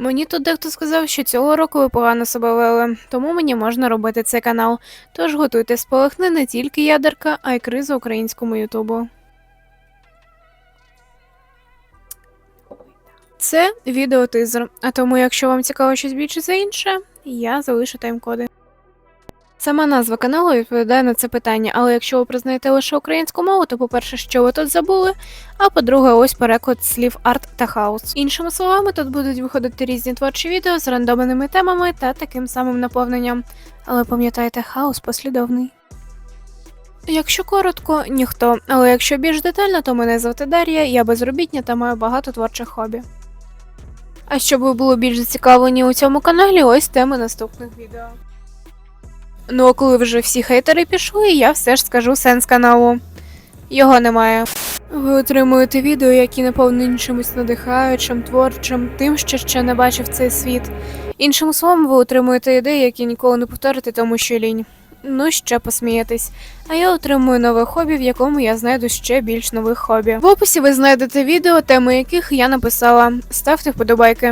Мені тут дехто сказав, що цього року ви погано себе вели, тому мені можна робити цей канал. Тож готуйте спалахне не тільки ядерка, а й криза українському Ютубу. Це відеотизер, а тому, якщо вам цікаво щось більше за інше, я залишу тайм-коди. Сама назва каналу відповідає на це питання, але якщо ви признаєте лише українську мову, то по-перше, що ви тут забули, а по-друге, ось переклад слів арт та хаос. Іншими словами, тут будуть виходити різні творчі відео з рандомними темами та таким самим наповненням. Але пам'ятайте, хаос послідовний. Якщо коротко, ніхто. Але якщо більш детально, то мене звати Дар'я, я безробітня та маю багато творчих хобі. А щоб ви були більш зацікавлені у цьому каналі, ось теми наступних відео. Ну а коли вже всі хейтери пішли, я все ж скажу сенс каналу. Його немає. Ви отримуєте відео, які наповнені чимось надихаючим, творчим, тим, що ще не бачив цей світ. Іншим словом, ви отримуєте ідеї, які ніколи не повторите, тому що лінь. Ну, ще посмієтесь. А я отримую нове хобі, в якому я знайду ще більш нових хобі. В описі ви знайдете відео, теми яких я написала. Ставте вподобайки.